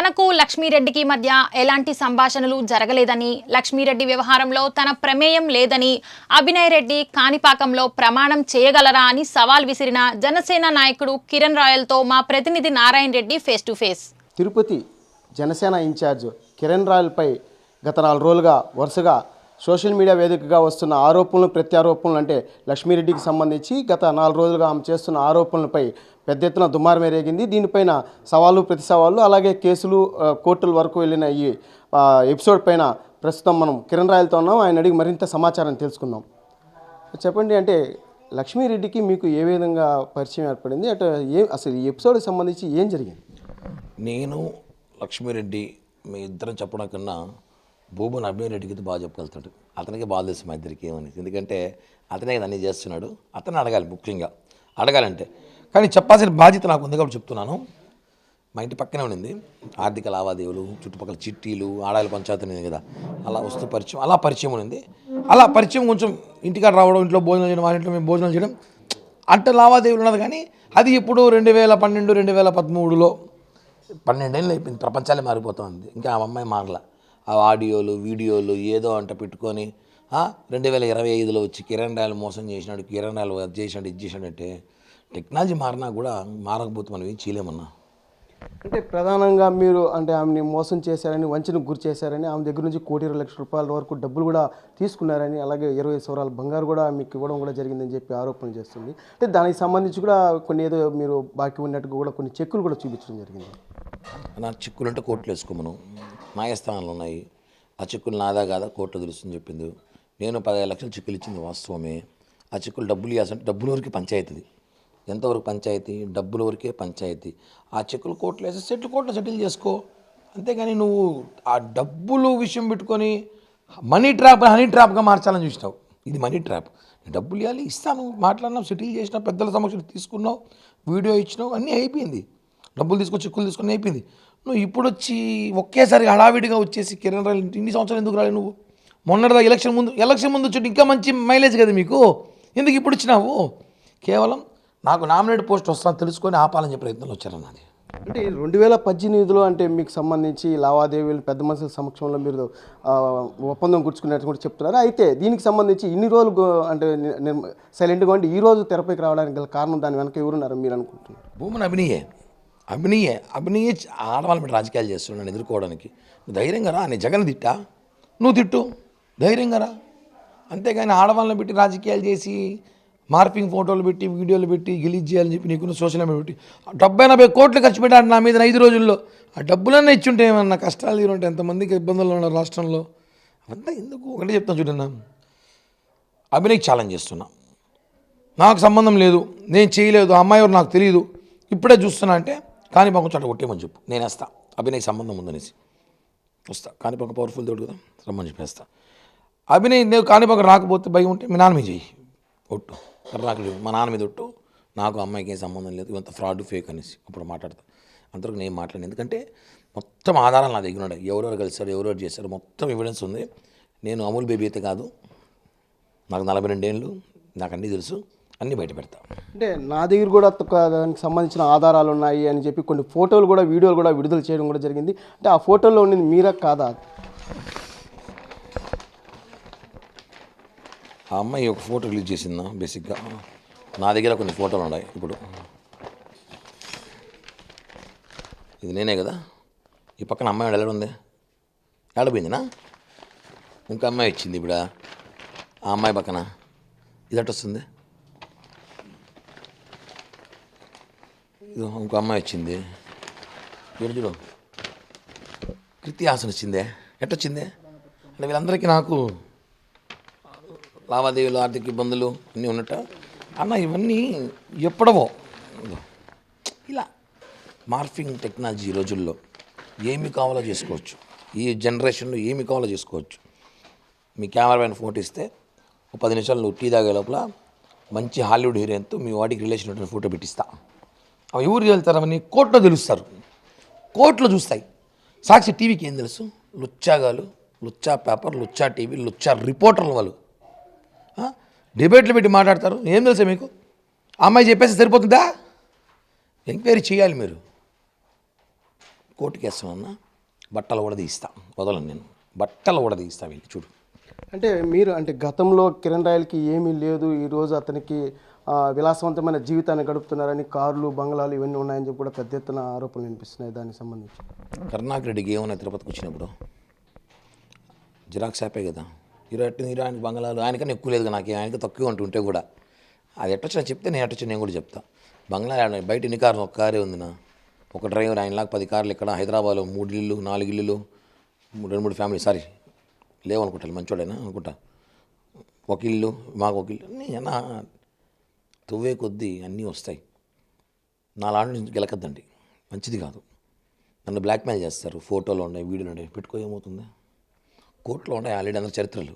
తనకు లక్ష్మీరెడ్డికి మధ్య ఎలాంటి సంభాషణలు జరగలేదని లక్ష్మీరెడ్డి వ్యవహారంలో తన ప్రమేయం లేదని అభినయ్ రెడ్డి కాణిపాకంలో ప్రమాణం చేయగలరా అని సవాల్ విసిరిన జనసేన నాయకుడు కిరణ్ రాయల్తో మా ప్రతినిధి Narayana Reddy face to face. Tirupati Janasena incharge Kiran రాయల్పై గత నాలుగు రోజులుగా వరుసగా సోషల్ మీడియా వేదికగా వస్తున్న ఆరోపణలు ప్రత్యారోపణలు అంటే లక్ష్మీరెడ్డికి సంబంధించి గత నాలుగు రోజులుగా ఆమె చేస్తున్న ఆరోపణలపై పెద్ద ఎత్తున దుమారం ఎరేగింది దీనిపైన సవాళ్ళు ప్రతి సవాళ్ళు అలాగే కేసులు కోర్టుల వరకు వెళ్ళిన ఈ ఎపిసోడ్ పైన ప్రస్తుతం మనం కిరణ్ రాయలతో ఉన్నాం. ఆయన అడిగి మరింత సమాచారం తెలుసుకుందాం. చెప్పండి అంటే లక్ష్మీరెడ్డికి మీకు ఏ విధంగా పరిచయం ఏర్పడింది? అంటే ఏ అసలు ఈ ఎపిసోడ్కి సంబంధించి ఏం జరిగింది? నేను లక్ష్మీరెడ్డి మీ ఇద్దరం చెప్పడం కన్నా భూమన్ అభినయరెడ్డికి బాగా చెప్పగలుగుతాడు. అతనికి బాగా తెలుసు మా ఇద్దరికి ఏమని ఎందుకంటే అతనే కదా అన్నీ చేస్తున్నాడు. అతను అడగాలి ముఖ్యంగా. అడగాలంటే. కానీ చెప్పాల్సిన బాధ్యత నాకు ఉంది కాబట్టి చెప్తున్నాను. మా ఇంటి పక్కనే ఉండింది. ఆర్థిక లావాదేవీలు చుట్టుపక్కల చిట్టీలు ఆడాలి పంచాయతీ ఉంది కదా. అలా వస్తూ పరిచయం అలా పరిచయం ఉంది అలా పరిచయం కొంచెం ఇంటికాడ రావడం ఇంట్లో భోజనం చేయడం వాళ్ళ ఇంట్లో మేము భోజనం చేయడం. అంటే లావాదేవీలు ఉన్నది కానీ అది ఇప్పుడు రెండు వేల పన్నెండు రెండు వేల పదమూడులో పన్నెండేళ్ళు అయిపోయింది. ప్రపంచాలే మారిపోతుంది. ఇంకా ఆ అమ్మాయి మారల. ఆడియోలు వీడియోలు ఏదో అంట పెట్టుకొని రెండు వేల ఇరవై ఐదులో వచ్చి కిరణ్ రాయలు మోసం చేసినాడు కిరణ్ రాయలు అది చేసినాడు ఇది చేసినాడంటే టెక్నాలజీ మారినా కూడా మారకపోతే మనం ఏం చేయలేమన్నా. అంటే ప్రధానంగా మీరు అంటే ఆమెని మోసం చేశారని వంచనకు గురి చేశారని ఆమె దగ్గర నుంచి కోటి ఇరవై లక్షల రూపాయల వరకు డబ్బులు కూడా తీసుకున్నారని అలాగే ఇరవై సవరాల బంగారు కూడా మీకు ఇవ్వడం కూడా జరిగిందని చెప్పి ఆరోపణ చేస్తుంది. అంటే దానికి సంబంధించి కూడా కొన్ని ఏదో మీరు బాకీ ఉన్నట్టుగా కూడా కొన్ని చెక్కులు కూడా చూపించడం జరిగింది. నా చిక్కులు అంటే కోర్టులు వేసుకోమను. న్యాయస్థానాలు ఉన్నాయి. ఆ చిక్కులు నాదా కాదా? కోర్టు తెలుస్తుందని చెప్పింది. నేను పదహైదు లక్షలు చిక్కులు ఇచ్చింది వాస్తవమే. ఆ చిక్కులు డబ్బులు ఇవ్వాల్సి డబ్బులు వరకు పంచాయతీది. ఎంతవరకు పంచాయతీ? డబ్బుల వరకే పంచాయతీ. ఆ చెక్కులు కోట్లు వేసి సెటిల్ కోట్లు సెటిల్ చేసుకో. అంతేగాని నువ్వు ఆ డబ్బులు విషయం పెట్టుకొని మనీ ట్రాప్ హనీ ట్రాప్గా మార్చాలని చూసినావు. ఇది మనీ ట్రాప్. డబ్బులు ఇవ్వాలి ఇస్తాను మాట్లాడినావు సెటిల్ చేసినావు పెద్దల సమక్షం తీసుకున్నావు వీడియో ఇచ్చినావు అన్నీ అయిపోయింది. డబ్బులు తీసుకొని చెక్కులు తీసుకొని అయిపోయింది. నువ్వు ఇప్పుడు వచ్చి ఒకేసారి హడావిడిగా వచ్చేసి కిరణ్ రాయలు ఇన్ని సంవత్సరాలు ఎందుకు రాలి నువ్వు? మొన్నటిదా ఎలక్షన్ ముందు ఎలక్షన్ ముందు వచ్చి ఇంకా మంచి మైలేజ్ కదా మీకు? ఎందుకు ఇప్పుడు వచ్చినావు కేవలం నాకు నామినేట్ పోస్ట్ వస్తాను తెలుసుకొని ఆపాలని చెప్పే ప్రయత్నంలో వచ్చారన్నది అంటే రెండు వేల పద్దెనిమిదిలో అంటే మీకు సంబంధించి లావాదేవీలు పెద్ద మనుషుల సమక్షంలో మీరు ఒప్పందం కూర్చుకున్నట్టు కూడా చెప్తున్నారు. అయితే దీనికి సంబంధించి ఇన్ని రోజులు అంటే సైలెంట్గా ఉండి ఈ రోజు తెరపైకి రావడానికి గల కారణం దాని వెనక ఎవరున్నారు మీరు అనుకుంటున్నారు? భూమన్ అభినయే. అభినయే అభినయే ఆడవాళ్ళ మీద రాజకీయాలు చేస్తున్నాను ఎదుర్కోవడానికి. ధైర్యంగా రా నీ జగన్ తిట్టా? నువ్వు తిట్టు. ధైర్యంగా రా. అంతేగాని ఆడవాళ్ళని పెట్టి రాజకీయాలు చేసి మార్పింగ్ ఫోటోలు పెట్టి వీడియోలు పెట్టి గిలీజ్ చేయాలని చెప్పి నీకున్న సోషల్ మీడియా పెట్టి డెబ్బై ఎనభై కోట్లు ఖర్చు పెట్టాడు నా మీద ఐదు రోజుల్లో. ఆ డబ్బులన్నీ ఇచ్చుంటే ఏమన్నా కష్టాలు తీరుంటే ఎంతమందికి ఇబ్బందులు ఉన్నారు రాష్ట్రంలో? అంతా ఎందుకు? ఒకటే చెప్తాను చూడన్నా అభినయ్ ఛాలెంజ్ చేస్తున్నా. నాకు సంబంధం లేదు నేను చేయలేదు అమ్మాయి ఎవరు నాకు తెలియదు. ఇప్పుడే చూస్తున్నా అంటే కాణిపాకం చోట కొట్టేమని చెప్పు. నేను వేస్తా. అభినయ్ సంబంధం ఉందనేసి. వస్తా. కాణిపాకం పవర్ఫుల్ దేవుడు కదా రమ్మని చెప్పేస్తా. అభినయ్ నేను కాణిపాకం రాకపోతే భయం ఉంటే మీ నాన్న మీద చెయ్యి. ఒట్టు. కర్రాకులు మా నాన్న మీద ఒట్టు. నాకు అమ్మాయికి ఏం సంబంధం లేదు. ఇంత ఫ్రాడ్ ఫేక్ అనేసి అప్పుడు మాట్లాడతా. అంతవరకు నేను మాట్లాడను. ఎందుకంటే మొత్తం ఆధారాలు నా దగ్గర ఉన్నాయి. ఎవరెవరు కలిసారు ఎవరెవరు చేశారు మొత్తం ఎవిడెన్స్ ఉంది. నేను అమూల్ బేబీ అయితే కాదు. నాకు నలభై రెండేళ్ళు. నాకు అన్నీ తెలుసు. అన్నీ బయట పెడతా. అంటే నా దగ్గర కూడా దానికి సంబంధించిన ఆధారాలు ఉన్నాయి అని చెప్పి కొన్ని ఫోటోలు కూడా వీడియోలు కూడా విడుదల చేయడం కూడా జరిగింది. అంటే ఆ ఫోటోలో ఉండింది మీరా కాదా? ఆ అమ్మాయి ఒక ఫోటో రిలీజ్ చేసిందా బేసిక్గా? నా దగ్గర కొన్ని ఫోటోలు ఉన్నాయి ఇప్పుడు. ఇది నేనే కదా? ఈ పక్కన అమ్మాయి ఎలా ఉంది ఏడపోయిందినా ఇంకో అమ్మాయి వచ్చింది ఇప్పుడు? ఆ అమ్మాయి పక్కన. ఇది వస్తుంది ఇదో ఇంకో అమ్మాయి వచ్చింది. వీడు చూడు. కృతి ఆసన వచ్చిందే ఎట్టొచ్చిందే? అంటే వీళ్ళందరికీ నాకు లావాదేవీలు ఆర్థిక ఇబ్బందులు అన్నీ ఉన్నట్ట. అన్న ఇవన్నీ ఎప్పుడవో. ఇలా మార్ఫింగ్ టెక్నాలజీ ఈ రోజుల్లో ఏమి కావాలో చేసుకోవచ్చు. ఈ జనరేషన్లో ఏమి కావాలో చేసుకోవచ్చు. మీ కెమెరామెన్ ఫోటో ఇస్తే ఒక పది నిమిషాలు నువ్వు టీ తాగే లోపల మంచి హాలీవుడ్ హీరోయిన్తో మీ వాడికి రిలేషన్ ఉన్న ఫోటో పెట్టిస్తా. అవి ఎవరు వెళ్తారు? అవన్నీ కోర్టులో తెలుస్తారు. కోర్టులో చూస్తాయి. సాక్షి టీవీకి ఏం తెలుసు? లుచ్చాగాలు లుచ్చా పేపర్ లుచ్చా టీవీ లుచ్చా రిపోర్టర్లు వాళ్ళు. డిబేట్లు పెట్టి మాట్లాడతారు? ఏం తెలుసా మీకు? అమ్మాయి చెప్పేసి సరిపోతుందా? ఎంక్వైరీ చేయాలి మీరు. కోర్టుకి వేస్తానన్నా బట్టలు కూడా తీస్తా. వదలను నేను. బట్టలు కూడా తీస్తా వీళ్ళు చూడు. అంటే మీరు అంటే గతంలో కిరణ్ రాయల్కి ఏమీ లేదు ఈరోజు అతనికి విలాసవంతమైన జీవితాన్ని గడుపుతున్నారని కార్లు బంగ్లాలు ఇవన్నీ ఉన్నాయని చెప్పి కూడా పెద్ద ఎత్తున ఆరోపణలు వినిపిస్తున్నాయి దానికి సంబంధించి. కరుణాకర్ రెడ్డికి ఏమన్నా తిరుపతికి వచ్చినప్పుడు? జిరాక్స్ యాపే కదా? హీరో ఎట్టు హీరో ఆయనకి బంగ్లాలు ఆయనకన్నా ఎక్కువ లేదు నాకు ఆయనకి తక్కువ ఉంటుంటే కూడా. అది ఎట్టొచ్చినా చెప్తే నేను ఎట్టొచ్చి నేను కూడా చెప్తా. బంగ్లా బయట ఎన్ని కార్లు? ఒక కారే ఉంది నా ఒక డ్రైవర్ ఆయనలాగా పది కార్లు ఇక్కడ హైదరాబాద్లో మూడు ఇల్లు నాలుగు ఇల్లులు మూడు రెండు మూడు ఫ్యామిలీ సారీ లేవనుకుంటాను మంచోడైనా అనుకుంటా. ఒక ఇల్లు మాకు ఒక ఇల్లు. అన్నీ అన్న తువ్వే కొద్దీ అన్నీ వస్తాయి. నా లాంటి నుంచి గెలకద్దండి. మంచిది కాదు. నన్ను బ్లాక్మెయిల్ చేస్తారు. ఫోటోలు ఉన్నాయి వీడియోలు ఉన్నాయి. పెట్టుకో ఏమవుతుందా? కోర్టులో ఉన్నాయి ఆల్రెడీ అందరి చరిత్రలు.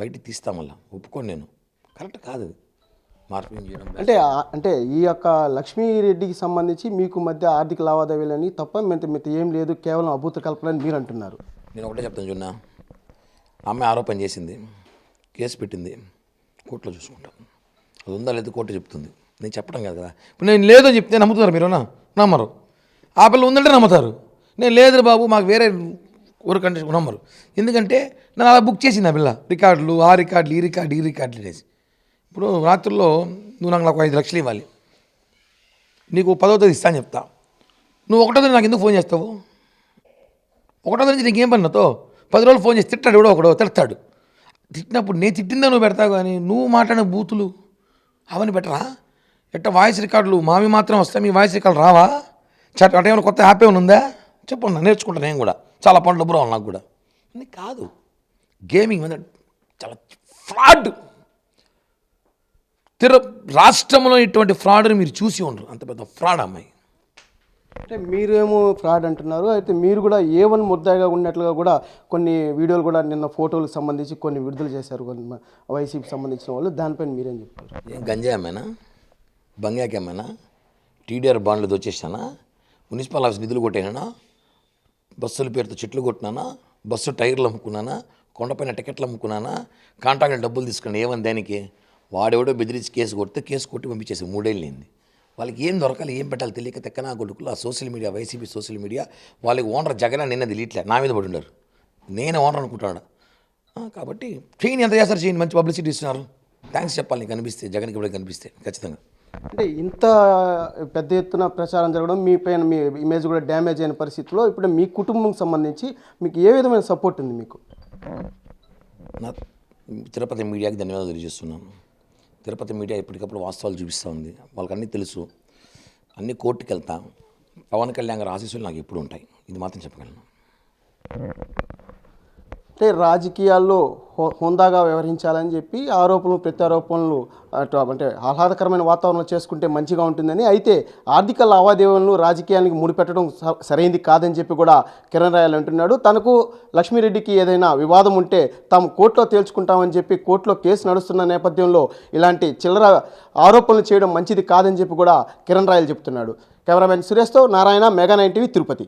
బయటికి తీస్తా మళ్ళా. ఒప్పుకోండి నేను. కరెక్ట్ కాదు మార్పింగ్ చేయడం అంటే అంటే ఈ యొక్క లక్ష్మీరెడ్డికి సంబంధించి మీకు మధ్య ఆర్థిక లావాదేవీలని తప్ప మిగతా ఏం లేదు కేవలం అభూత కల్పనని మీరు అంటున్నారు. నేను ఒకటే చెప్తాను చూన్నా అమ్మాయి ఆరోపణ చేసింది. కేసు పెట్టింది. కోర్టులో చూసుకుంటాం. అది ఉందా లేదా కోర్టు చెప్తుంది. నేను చెప్పడం కాదు కదా. ఇప్పుడు నేను లేదని చెప్తే నమ్ముతారు మీరు నమ్మరు. ఆ పిల్ల ఉందంటే నమ్ముతారు. నేను లేదు బాబు మాకు వేరే ఊరు కండిషన్ నమ్మరు ఎందుకంటే నన్ను అలా బుక్ చేసింది ఆ పిల్ల. రికార్డులు ఆ రికార్డులు ఈ రికార్డు ఈ రికార్డులు అనేసి. ఇప్పుడు రాత్రుల్లో నువ్వు నాకు నాకు ఐదు లక్షలు ఇవ్వాలి. నీకు పదో తేదీ ఇస్తాను చెప్తా. నువ్వు ఒకటో తేదీ నాకు ఎందుకు ఫోన్ చేస్తావు? ఒకటో తేదీ నుంచి నీకేం పని నాతో పది రోజులు ఫోన్ చేసి తిట్టాడు కూడా ఒకడో తిడతాడు. తిట్టినప్పుడు నేను తిట్టిందా నువ్వు పెడతావు కానీ నువ్వు మాట్లాడిన బూతులు అవన్నీ పెట్టరా? ఎట్ట వాయిస్ రికార్డులు మావి మాత్రం వస్తాయి మీ వాయిస్ రికార్డు రావా? చట్ అంటే ఏమైనా కొత్త యాప్ ఏమైనా ఉందా? చెప్పండి నేర్చుకుంటాను నేను కూడా. చాలా పనులు రావాలి నాకు కూడా. అని కాదు. గేమింగ్ మీద చాలా ఫ్రాడ్ తిరు రాష్ట్రంలో ఇటువంటి ఫ్రాడ్ని మీరు చూసి ఉండరు. అంత పెద్ద ఫ్రాడ్ అమ్మాయి. అంటే మీరేమో ఫ్రాడ్ అంటున్నారు. అయితే మీరు కూడా ఏ వన్ ముద్దాయిగా ఉన్నట్లుగా కూడా కొన్ని వీడియోలు కూడా నిన్న ఫోటోలకు సంబంధించి కొన్ని విడుదల చేశారు. కొన్ని వైసీపీ సంబంధించిన వాళ్ళు. దానిపైన మీరేం చెప్తారు? ఏం గంజాయి అమ్మాయినా? బంగాకి అమ్మాయినా? టీడీఆర్ బాండ్లు దోచేసానా మున్సిపల్ ఆఫీస్ నిధులు కొట్టేనా బస్సుల పేరుతో చెట్లు కొట్టినానా బస్సు టైర్లు అమ్ముకున్నానా కొండపైన టికెట్లు అమ్ముకున్నానా కాంట్రాక్ట్ డబ్బులు తీసుకుని ఏమని దానికి? వాడెవడో బెదిరించి కేసు కొడితే కేసు కొట్టి పంపించేసి మూడేళ్ళింది. వాళ్ళకి ఏం దొరకాలి ఏం పెట్టాలి తెలియక తెక్కనా కొడుకులు ఆ social media YCP social media వాళ్ళకి ఓనర్ జగన్ నిన్న తెలియట్లే నా మీద పడి ఉండరు నేనే ఓనర్ అనుకుంటాడు కాబట్టి చేయండి ఎంత చేస్తారు చేయండి మంచి పబ్లిసిటీ ఇస్తున్నారు. థ్యాంక్స్ చెప్పాలి నీకు కనిపిస్తే జగన్కి ఇప్పుడు కనిపిస్తే ఖచ్చితంగా. అంటే ఇంత పెద్ద ఎత్తున ప్రచారం జరగడం మీ పైన మీ ఇమేజ్ కూడా డ్యామేజ్ అయిన పరిస్థితిలో ఇప్పుడు మీ కుటుంబంకి సంబంధించి మీకు ఏ విధమైన సపోర్ట్ ఉంది మీకు? నా తిరుపతి మీడియాకి ధన్యవాదాలు తెలియజేస్తున్నాను. తిరుపతి మీడియా ఎప్పటికప్పుడు వాస్తవాలు చూపిస్తూ ఉంది. వాళ్ళకి అన్నీ తెలుసు. అన్ని కోర్టుకి వెళ్తా పవన్ కళ్యాణ్ గారి ఆశీస్సులు నాకు ఎప్పుడు ఉంటాయి. ఇది మాత్రం చెప్పగలను. అంటే రాజకీయాల్లో హో హోందాగా వ్యవహరించాలని చెప్పి ఆరోపణలు ప్రత్యారోపణలు అటు అంటే ఆహ్లాదకరమైన వాతావరణం చేసుకుంటే మంచిగా ఉంటుందని అయితే ఆర్థిక లావాదేవీలను రాజకీయానికి ముడిపెట్టడం స- సరైంది కాదని చెప్పి కూడా కిరణ్ రాయల్ అంటున్నాడు. తనకు లక్ష్మీరెడ్డికి ఏదైనా వివాదం ఉంటే తాము కోర్టులో తేల్చుకుంటామని చెప్పి కోర్టులో కేసు నడుస్తున్న నేపథ్యంలో ఇలాంటి చిల్లర ఆరోపణలు చేయడం మంచిది కాదని చెప్పి కూడా కిరణ్ రాయల్ చెప్తున్నాడు. Cameraman సురేష్తో Narayana mega nine TV Tirupati.